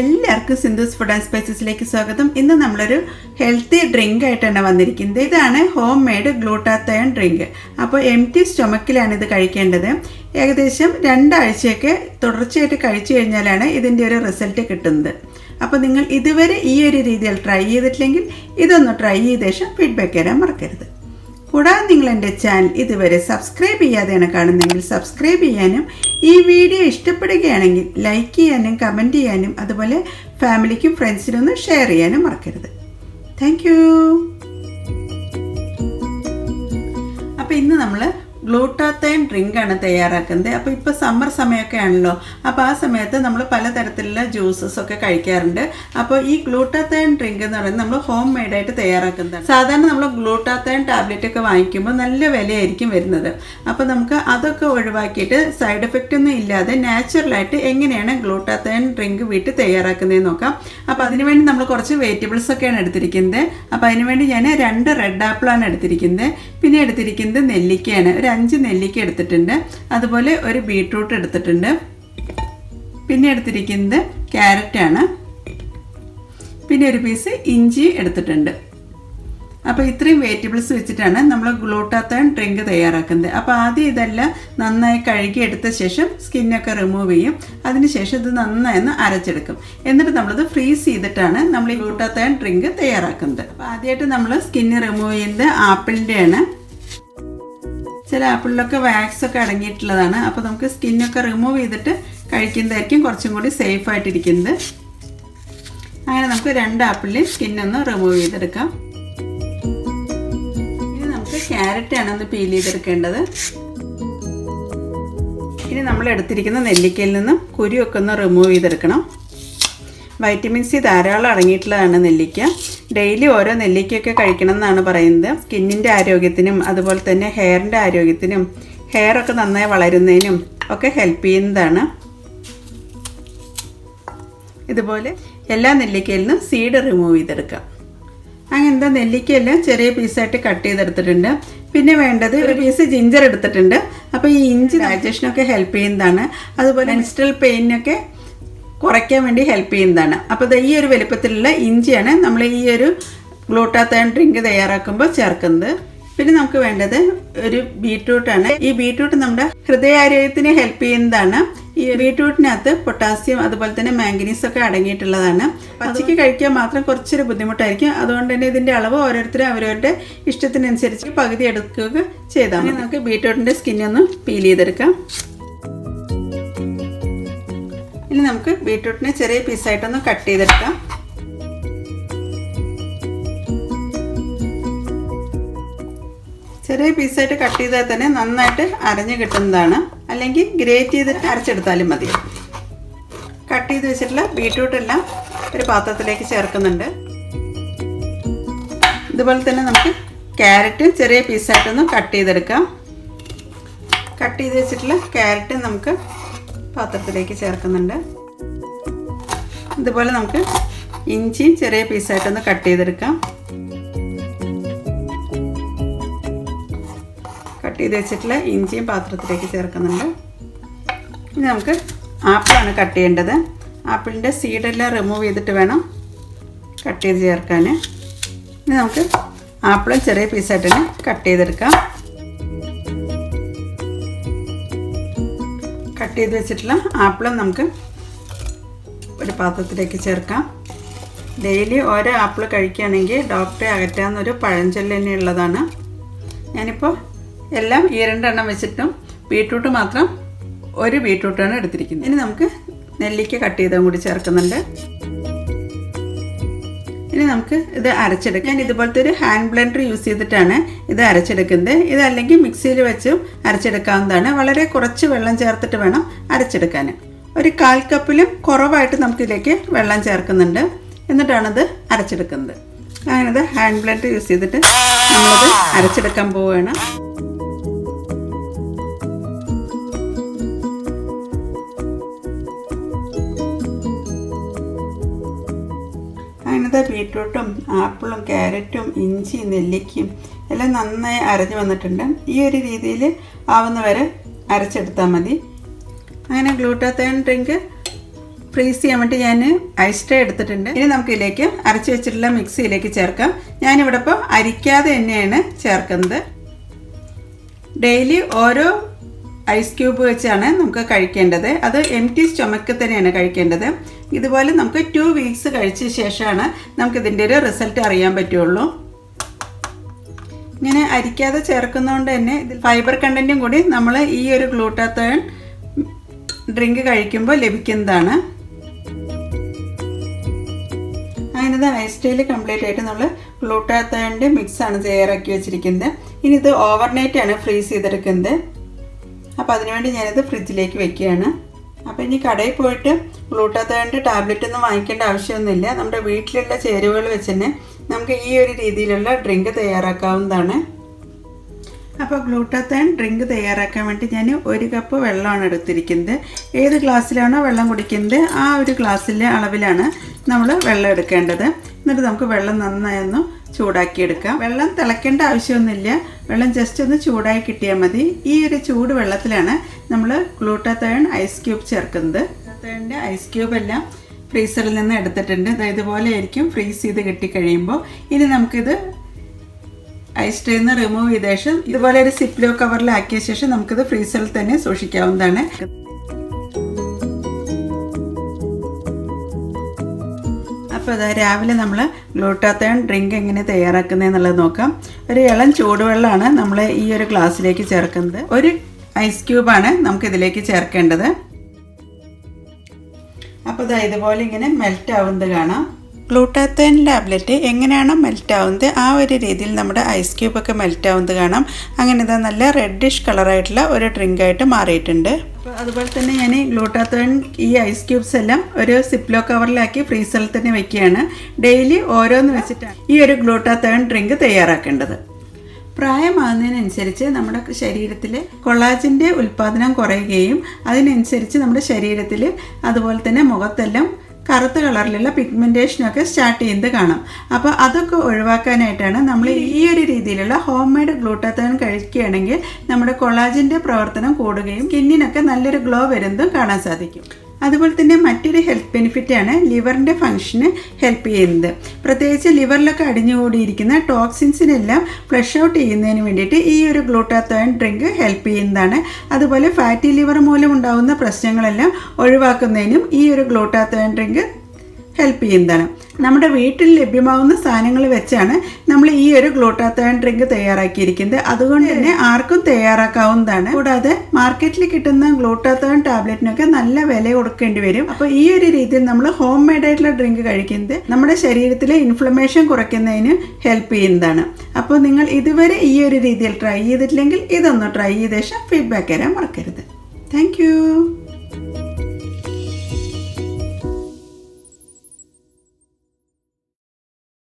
എല്ലാവർക്കും Sindhu's food and സ്പൈസസിലേക്ക് സ്വാഗതം. ഇന്ന് നമ്മളൊരു ഹെൽത്തി ഡ്രിങ്ക് ആയിട്ടാണ് വന്നിരിക്കുന്നത്. ഇതാണ് ഹോം മെയ്ഡ് ഗ്ലൂട്ടാത്തയൺ ഡ്രിങ്ക് അപ്പോൾ എം ടി സ്റ്റൊമക്കിലാണ് ഇത് കഴിക്കേണ്ടത്. ഏകദേശം രണ്ടാഴ്ചയൊക്കെ തുടർച്ചയായിട്ട് കഴിച്ചു കഴിഞ്ഞാലാണ് ഇതിന്റെ ഒരു റിസൾട്ട് കിട്ടുന്നത്. അപ്പോൾ നിങ്ങൾ ഇതുവരെ ഈ ഒരു രീതിയിൽ ട്രൈ ചെയ്തിട്ടില്ലെങ്കിൽ ഇതൊന്ന് ട്രൈ ചെയ്ത ശേഷം ഫീഡ്ബാക്ക് തരാൻ മറക്കരുത്. കൂടാതെ നിങ്ങൾ എന്റെ ചാനൽ ഇതുവരെ സബ്സ്ക്രൈബ് ചെയ്യാതെയാണ് കാണുന്നതെങ്കിൽ സബ്സ്ക്രൈബ് ചെയ്യാനും ഈ വീഡിയോ ഇഷ്ടപ്പെടുകയാണെങ്കിൽ ലൈക്ക് ചെയ്യാനും കമന്റ് ചെയ്യാനും അതുപോലെ ഫാമിലിക്കും ഫ്രണ്ട്സിനും ഒന്ന് ഷെയർ ചെയ്യാനും മറക്കരുത്. താങ്ക് അപ്പോൾ ഇന്ന് നമ്മൾ ഗ്ലൂട്ടാത്തൈൻ ഡ്രിങ്ക് ആണ് തയ്യാറാക്കുന്നത്. അപ്പോൾ ഇപ്പോൾ സമ്മർ സമയമൊക്കെ ആണല്ലോ. അപ്പോൾ ആ സമയത്ത് നമ്മൾ പലതരത്തിലുള്ള ജ്യൂസസ് ഒക്കെ കഴിക്കാറുണ്ട്. അപ്പോൾ ഈ ഗ്ലൂട്ടാത്തൈൻ ഡ്രിങ്ക് എന്ന് പറയുന്നത് നമ്മൾ ഹോം മെയ്ഡായിട്ട് തയ്യാറാക്കുന്നതാണ്. സാധാരണ നമ്മൾ ഗ്ലൂട്ടാത്തൈൻ ടാബ്ലറ്റ് ഒക്കെ വാങ്ങിക്കുമ്പോൾ നല്ല വിലയായിരിക്കും വരുന്നത്. അപ്പോൾ നമുക്ക് അതൊക്കെ ഒഴിവാക്കിയിട്ട് സൈഡ് എഫക്റ്റ് ഒന്നും ഇല്ലാതെ നാച്ചുറലായിട്ട് എങ്ങനെയാണ് ഗ്ലൂട്ടാത്തൈൻ ഡ്രിങ്ക് വീട്ടിൽ തയ്യാറാക്കുന്നതെന്ന് നോക്കാം. അപ്പോൾ അതിനുവേണ്ടി നമ്മൾ കുറച്ച് വെജിറ്റബിൾസ് ഒക്കെയാണ് എടുത്തിരിക്കുന്നത്. അപ്പോൾ അതിനുവേണ്ടി ഞാൻ രണ്ട് റെഡ് ആപ്പിളാണ് എടുത്തിരിക്കുന്നത്. പിന്നെ എടുത്തിരിക്കുന്നത് നെല്ലിക്കയാണ്. ഒരു അഞ്ച് നെല്ലിക്ക എടുത്തിട്ടുണ്ട്. അതുപോലെ ഒരു ബീട്രൂട്ട് എടുത്തിട്ടുണ്ട്. പിന്നെ എടുത്തിരിക്കുന്നത് ക്യാരറ്റാണ് പിന്നെ ഒരു പീസ് ഇഞ്ചി എടുത്തിട്ടുണ്ട്. അപ്പോൾ ഇത്രയും വെജിറ്റബിൾസ് വെച്ചിട്ടാണ് നമ്മൾ ഗ്ലൂട്ടാത്തൺ ഡ്രിങ്ക് തയ്യാറാക്കുന്നത്. അപ്പോൾ ആദ്യം ഇതെല്ലാം നന്നായി കഴുകി എടുത്ത ശേഷം സ്കിന്നൊക്കെ റിമൂവ് ചെയ്യും. അതിനുശേഷം ഇത് നന്നായി ഒന്ന് അരച്ചെടുക്കും. എന്നിട്ട് നമ്മളിത് ഫ്രീസ് ചെയ്തിട്ടാണ് നമ്മൾ ഈ ഗ്ലൂട്ടാത്തൺ ഡ്രിങ്ക് തയ്യാറാക്കുന്നത്. അപ്പോൾ ആദ്യമായിട്ട് നമ്മൾ സ്കിന്ന് റിമൂവ് ചെയ്യുന്നത് ആപ്പിളിന്റെയാണ് ചില ആപ്പിളിലൊക്കെ വാക്സ് ഒക്കെ അടങ്ങിയിട്ടുള്ളതാണ്. അപ്പോൾ നമുക്ക് സ്കിന്നൊക്കെ റിമൂവ് ചെയ്തിട്ട് കഴിക്കുന്നതായിരിക്കും കുറച്ചും കൂടി സേഫ് ആയിട്ടിരിക്കുന്നത്. അങ്ങനെ നമുക്ക് രണ്ട് ആപ്പിളിൽ സ്കിന്നൊന്ന് റിമൂവ് ചെയ്തെടുക്കാം. ഇനി നമുക്ക് ക്യാരറ്റ് ആണ് ഒന്ന് പീൽ ചെയ്തെടുക്കേണ്ടത്. ഇനി നമ്മൾ എടുത്തിരിക്കുന്ന നെല്ലിക്കയിൽ നിന്നും കുരുവൊക്കെ ഒന്ന് റിമൂവ് ചെയ്തെടുക്കണം. വൈറ്റമിൻ സി ധാരാളം അടങ്ങിയിട്ടുള്ളതാണ് നെല്ലിക്ക. ഡെയിലി ഓരോ നെല്ലിക്കയൊക്കെ കഴിക്കണം എന്നാണ് പറയുന്നത്. സ്കിന്നിന്റെ ആരോഗ്യത്തിനും അതുപോലെ തന്നെ ഹെയറിന്റെ ആരോഗ്യത്തിനും ഹെയർ ഒക്കെ നന്നായി വളരുന്നതിനും ഒക്കെ ഹെൽപ്പ് ചെയ്യുന്നതാണ്. ഇതുപോലെ എല്ലാ നെല്ലിക്കയിൽ നിന്നും സീഡ് റിമൂവ് ചെയ്തെടുക്കാം അങ്ങനത്തെ നെല്ലിക്കയെല്ലാം ചെറിയ പീസായിട്ട് കട്ട് ചെയ്തെടുത്തിട്ടുണ്ട്. പിന്നെ വേണ്ടത് ഒരു പീസ് ജിഞ്ചർ എടുത്തിട്ടുണ്ട്. അപ്പോൾ ഈ ഇഞ്ചി ഡൈജഷനൊക്കെ ഹെൽപ്പ് ചെയ്യുന്നതാണ്. അതുപോലെ മെൻസ്ട്രൽ പെയിനൊക്കെ കുറയ്ക്കാൻ വേണ്ടി ഹെൽപ്പ് ചെയ്യുന്നതാണ്. അപ്പോൾ ഈ ഒരു വലുപ്പത്തിലുള്ള ഇഞ്ചിയാണ് നമ്മൾ ഈ ഒരു ഗ്ലൂട്ടാത്തൺ ഡ്രിങ്ക് തയ്യാറാക്കുമ്പോൾ ചേർക്കുന്നത്. പിന്നെ നമുക്ക് വേണ്ടത് ഒരു ബീട്രൂട്ടാണ് ഈ ബീട്രൂട്ട് നമ്മുടെ ഹൃദയാരോഗ്യത്തിന് ഹെൽപ്പ് ചെയ്യുന്നതാണ്. ഈ ബീട്രൂട്ടിനകത്ത് പൊട്ടാസ്യം അതുപോലെ തന്നെ മാംഗനീസ് ഒക്കെ അടങ്ങിയിട്ടുള്ളതാണ്. പച്ചയ്ക്ക് കഴിക്കാൻ മാത്രം കുറച്ചൊരു ബുദ്ധിമുട്ടായിരിക്കും. അതുകൊണ്ട് തന്നെ ഇതിന്റെ അളവ് ഓരോരുത്തരും അവരവരുടെ ഇഷ്ടത്തിനനുസരിച്ച് പകുതി എടുക്കുക ചെയ്താൽ നമുക്ക് ബീട്രൂട്ടിന്റെ സ്കിന്നൊന്ന് പീൽ ചെയ്തെടുക്കാം. ഇനി നമുക്ക് ബീട്രൂട്ടിനെ ചെറിയ പീസായിട്ടൊന്ന് കട്ട് ചെയ്തെടുക്കാം. ചെറിയ പീസായിട്ട് കട്ട് ചെയ്താൽ തന്നെ നന്നായിട്ട് അരഞ്ഞു കിട്ടുന്നതാണ്. അല്ലെങ്കിൽ ഗ്രേറ്റ് ചെയ്തിട്ട് അരച്ചെടുത്താലും മതി. കട്ട് ചെയ്ത് വെച്ചിട്ടുള്ള ബീട്രൂട്ട് എല്ലാം ഒരു പാത്രത്തിലേക്ക് ചേർക്കുന്നുണ്ട്. ഇതുപോലെ തന്നെ നമുക്ക് ക്യാരറ്റ് ചെറിയ പീസായിട്ടൊന്ന് കട്ട് ചെയ്തെടുക്കാം. കട്ട് ചെയ്ത് വെച്ചിട്ടുള്ള ക്യാരറ്റ് നമുക്ക് പാത്രത്തിലേക്ക് ചേർക്കുന്നുണ്ട്. ഇതുപോലെ നമുക്ക് ഇഞ്ചി ചെറിയ പീസായിട്ടൊന്ന് കട്ട് ചെയ്തെടുക്കാം. കട്ട് ചെയ്ത് വെച്ചിട്ടുള്ള ഇഞ്ചിയും പാത്രത്തിലേക്ക് ചേർക്കുന്നുണ്ട്. ഇനി നമുക്ക് ആപ്പിളാണ് കട്ട് ചെയ്യേണ്ടത്. ആപ്പിളിന്റെ സീഡെല്ലാം റിമൂവ് ചെയ്തിട്ട് വേണം കട്ട് ചെയ്ത് ചേർക്കാൻ ഇനി നമുക്ക് ആപ്പിളും ചെറിയ പീസായിട്ട് തന്നെ കട്ട് ചെയ്തെടുക്കാം. കട്ട് ചെയ്ത് വെച്ചിട്ടുള്ള ആപ്പിളും നമുക്ക് ഒരു പാത്രത്തിലേക്ക് ചേർക്കാം. ഡെയിലി ഓരോ ആപ്പിൾ കഴിക്കുകയാണെങ്കിൽ ഡോക്ടറെ അകറ്റാവുന്നൊരു പഴഞ്ചൊല്ല് തന്നെ ഉള്ളതാണ് ഞാനിപ്പോൾ എല്ലാം ഈ രണ്ടെണ്ണം വെച്ചിട്ടും ബീട്രൂട്ട് മാത്രം ഒരു ബീട്രൂട്ടാണ് എടുത്തിരിക്കുന്നത്. ഇനി നമുക്ക് നെല്ലിക്ക കട്ട് ചെയ്തും കൂടി ചേർക്കുന്നുണ്ട്. ഇനി നമുക്ക് ഇത് അരച്ചെടുക്കാം. ഞാൻ ഇതുപോലത്തെ ഒരു ഹാൻഡ് ബ്ലെൻഡർ യൂസ് ചെയ്തിട്ടാണ് ഇത് അരച്ചെടുക്കുന്നത്. ഇത് അല്ലെങ്കിൽ മിക്സിയിൽ വെച്ചും അരച്ചെടുക്കാവുന്നതാണ്. വളരെ കുറച്ച് വെള്ളം ചേർത്തിട്ട് വേണം അരച്ചെടുക്കാൻ ഒരു കാൽ കപ്പിലും കുറവായിട്ട് നമുക്കിതിലേക്ക് വെള്ളം ചേർക്കുന്നുണ്ട്. എന്നിട്ടാണിത് അരച്ചെടുക്കുന്നത്. ഞാനിത് ഹാൻഡ് ബ്ലെൻഡർ യൂസ് ചെയ്തിട്ട് നമ്മളിത് അരച്ചെടുക്കാൻ പോവുകയാണ്. ബീട്രൂട്ടും ആപ്പിളും ക്യാരറ്റും ഇഞ്ചി നെല്ലിക്കയും എല്ലാം നന്നായി അരഞ്ഞു വന്നിട്ടുണ്ട്. ഈ ഒരു രീതിയിൽ ആവുന്ന വരെ അരച്ചെടുത്താൽ മതി. അങ്ങനെ ഗ്ലൂട്ടാത്തേൺ ഡ്രിങ്ക് ഫ്രീസ് ചെയ്യാൻ വേണ്ടി ഞാൻ ഐസ് ട്രേ എടുത്തിട്ടുണ്ട്. ഇനി നമുക്ക് ഇതിലേക്ക് അരച്ച് വെച്ചിട്ടുള്ള മിക്സിയിലേക്ക് ചേർക്കാം. ഞാനിവിടെ ഇപ്പോൾ അരിക്കാതെ തന്നെയാണ് ചേർക്കുന്നത്. ഡെയിലി ഓരോ ഐസ് ക്യൂബ് വെച്ചാണ് നമുക്ക് കഴിക്കേണ്ടത്. അത് എം ടി സ്റ്റൊമക്ക് തന്നെയാണ് കഴിക്കേണ്ടത്. ഇതുപോലെ നമുക്ക് ടു വീക്സ് കഴിച്ച ശേഷമാണ് നമുക്ക് ഇതിന്റെ ഒരു റിസൾട്ട് അറിയാൻ പറ്റുള്ളൂ. ഇങ്ങനെ അരിക്കാതെ ചേർക്കുന്നതുകൊണ്ട് തന്നെ ഇതിൽ ഫൈബർ കണ്ടന്റും കൂടി നമ്മൾ ഈ ഒരു ഗ്ലൂട്ടാത്തേൺ ഡ്രിങ്ക് കഴിക്കുമ്പോൾ ലഭിക്കുന്നതാണ്. അതിനത് ഐസ് ടീയിൽ കംപ്ലീറ്റ് ആയിട്ട് നമ്മൾ ഗ്ലൂട്ടാത്തേണിന്റെ മിക്സാണ് തയ്യാറാക്കി വെച്ചിരിക്കുന്നത്. ഇനി ഇത് ഓവർനൈറ്റ് ആണ് ഫ്രീസ് ചെയ്തെടുക്കുന്നത്. അപ്പോൾ അതിനുവേണ്ടി ഞാനിത് ഫ്രിഡ്ജിലേക്ക് വെക്കുകയാണ്. അപ്പോൾ ഇനി കടയിൽ പോയിട്ട് ഗ്ലൂട്ടാത്തോയിന്റെ ടാബ്ലറ്റ് ഒന്നും വാങ്ങിക്കേണ്ട ആവശ്യമൊന്നുമില്ല. നമ്മുടെ വീട്ടിലുള്ള ചേരുവകൾ വെച്ച് തന്നെ നമുക്ക് ഈ ഒരു രീതിയിലുള്ള ഡ്രിങ്ക് തയ്യാറാക്കാവുന്നതാണ്. അപ്പോൾ ഗ്ലൂട്ടാത്തേൺ ഡ്രിങ്ക് തയ്യാറാക്കാൻ വേണ്ടി ഞാൻ ഒരു കപ്പ് വെള്ളമാണ് എടുത്തിരിക്കുന്നത്. ഏത് ഗ്ലാസ്സിലാണോ വെള്ളം കുടിക്കുന്നത് ആ ഒരു ഗ്ലാസ്സിലെ അളവിലാണ് നമ്മൾ വെള്ളം എടുക്കേണ്ടത്. എന്നിട്ട് നമുക്ക് വെള്ളം നന്നായി ഒന്ന് ചൂടാക്കിയെടുക്കാം. വെള്ളം തിളയ്ക്കേണ്ട ആവശ്യമൊന്നുമില്ല. വെള്ളം ജസ്റ്റ് ഒന്ന് ചൂടായി കിട്ടിയാൽ മതി. ഈ ഒരു ചൂട് വെള്ളത്തിലാണ് നമ്മൾ ഗ്ലൂട്ടാത്തേൺ ഐസ് ക്യൂബ് ചേർക്കുന്നത്. ഗ്ലൂട്ടാത്തേണിന്റെ ഐസ് ക്യൂബ് എല്ലാം ഫ്രീസറിൽ നിന്ന് എടുത്തിട്ടുണ്ട്. അതായത് ഇതുപോലെ ആയിരിക്കും ഫ്രീസ് ചെയ്ത് കിട്ടിക്കഴിയുമ്പോൾ ഇനി നമുക്കിത് ഐസ് ട്രേ നിന്ന് റിമൂവ് ചെയ്ത ശേഷം ഇതുപോലെ ഒരു സിപ്ലോ കവറിലാക്കിയ ശേഷം നമുക്കിത് ഫ്രീസറിൽ തന്നെ സൂക്ഷിക്കാവുന്നതാണ്. അപ്പോൾ അതാ രാവിലെ നമ്മൾ ഗ്ലൂട്ടാത്തേൺ ഡ്രിങ്ക് എങ്ങനെ തയ്യാറാക്കുന്നതെന്നുള്ളത് നോക്കാം. ഒരു ഇളം ചൂടുവെള്ളമാണ് നമ്മൾ ഈ ഒരു ഗ്ലാസ്സിലേക്ക് ചേർക്കുന്നത്. ഒരു ഐസ് ക്യൂബാണ് നമുക്ക് ഇതിലേക്ക് ചേർക്കേണ്ടത്. അപ്പോൾ ഇതാ ഇതുപോലെ ഇങ്ങനെ മെൽറ്റ് ആവുന്നത് കാണാം. ഗ്ലൂട്ടാത്തേൻ ടാബ്ലറ്റ് എങ്ങനെയാണോ മെൽറ്റ് ആവുന്നത് ആ ഒരു രീതിയിൽ നമ്മുടെ ഐസ് ക്യൂബൊക്കെ മെൽറ്റ് ആവുന്നത് കാണാം. അങ്ങനെ ഇതാ നല്ല റെഡിഷ് കളറായിട്ടുള്ള ഒരു ഡ്രിങ്കായിട്ട് മാറിയിട്ടുണ്ട്. അപ്പോൾ അതുപോലെ തന്നെ ഞാൻ ഗ്ലൂട്ടാത്തോൺ ഈ ഐസ് ക്യൂബ്സ് എല്ലാം ഒരു സിപ്ലോ കവറിലാക്കി ഫ്രീസറിൽ തന്നെ വെക്കുകയാണ്. ഡെയിലി ഓരോന്ന് വെച്ചിട്ടാണ് ഈ ഒരു ഗ്ലൂട്ടാത്തോൺ ഡ്രിങ്ക് തയ്യാറാക്കേണ്ടത്. പ്രായമാകുന്നതിനനുസരിച്ച് നമ്മുടെ ശരീരത്തിൽ കൊളാജിന്റെ ഉൽപ്പാദനം കുറയുകയും അതിനനുസരിച്ച് നമ്മുടെ ശരീരത്തിൽ അതുപോലെ തന്നെ മുഖത്തെല്ലാം കറുത്ത കളറിലുള്ള പിഗ്മെന്റേഷനൊക്കെ സ്റ്റാർട്ട് ചെയ്യുന്നത് കാണാം. അപ്പോൾ അതൊക്കെ ഒഴിവാക്കാനായിട്ടാണ് നമ്മൾ ഈ ഒരു രീതിയിലുള്ള ഹോം മെയ്ഡ് ഗ്ലൂട്ടാത്തേൺ കഴിക്കുകയാണെങ്കിൽ നമ്മുടെ കൊളാജിന്റെ പ്രവർത്തനം കൂടുകയും സ്കിന്നിനൊക്കെ നല്ലൊരു ഗ്ലോ വരുന്നതും കാണാൻ സാധിക്കും. അതുപോലെ തന്നെ മറ്റൊരു ഹെൽത്ത് ബെനിഫിറ്റാണ് ലിവറിന്റെ ഫങ്ഷന് ഹെൽപ്പ് ചെയ്യുന്നത്. പ്രത്യേകിച്ച് ലിവറിലൊക്കെ അടിഞ്ഞുകൂടിയിരിക്കുന്ന ടോക്സിൻസിനെല്ലാം ഫ്ലഷ് ഔട്ട് ചെയ്യുന്നതിന് വേണ്ടിയിട്ട് ഈ ഒരു ഗ്ലൂട്ടാത്തോൺ ഡ്രിങ്ക് ഹെൽപ്പ് ചെയ്യുന്നതാണ്. അതുപോലെ ഫാറ്റി ലിവർ മൂലം ഉണ്ടാകുന്ന പ്രശ്നങ്ങളെല്ലാം ഒഴിവാക്കുന്നതിനും ഈ ഒരു ഗ്ലൂട്ടാത്തോൺ ഡ്രിങ്ക് ഹെൽപ്പ് ചെയ്യുന്നതാണ്. നമ്മുടെ വീട്ടിൽ ലഭ്യമാകുന്ന സാധനങ്ങൾ വെച്ചാണ് നമ്മൾ ഈ ഒരു ഗ്ലൂട്ടാത്തോൺ ഡ്രിങ്ക് തയ്യാറാക്കിയിരിക്കുന്നത്. അതുകൊണ്ട് തന്നെ ആർക്കും തയ്യാറാക്കാവുന്നതാണ്. കൂടാതെ മാർക്കറ്റിൽ കിട്ടുന്ന ഗ്ലൂട്ടാത്തോൺ ടാബ്ലറ്റിനൊക്കെ നല്ല വില കൊടുക്കേണ്ടി വരും. അപ്പോൾ ഈ ഒരു രീതിയിൽ നമ്മൾ ഹോം മെയ്ഡ് ആയിട്ടുള്ള ഡ്രിങ്ക് കഴിക്കുന്നത് നമ്മുടെ ശരീരത്തിലെ ഇൻഫ്ലമേഷൻ കുറയ്ക്കുന്നതിന് ഹെൽപ്പ് ചെയ്യുന്നതാണ്. അപ്പോൾ നിങ്ങൾ ഇതുവരെ ഈ ഒരു രീതിയിൽ ട്രൈ ചെയ്തിട്ടില്ലെങ്കിൽ ഇതൊന്ന് ട്രൈ ചെയ്ത ശേഷം ഫീഡ്ബാക്ക് തരാൻ മറക്കരുത്. താങ്ക്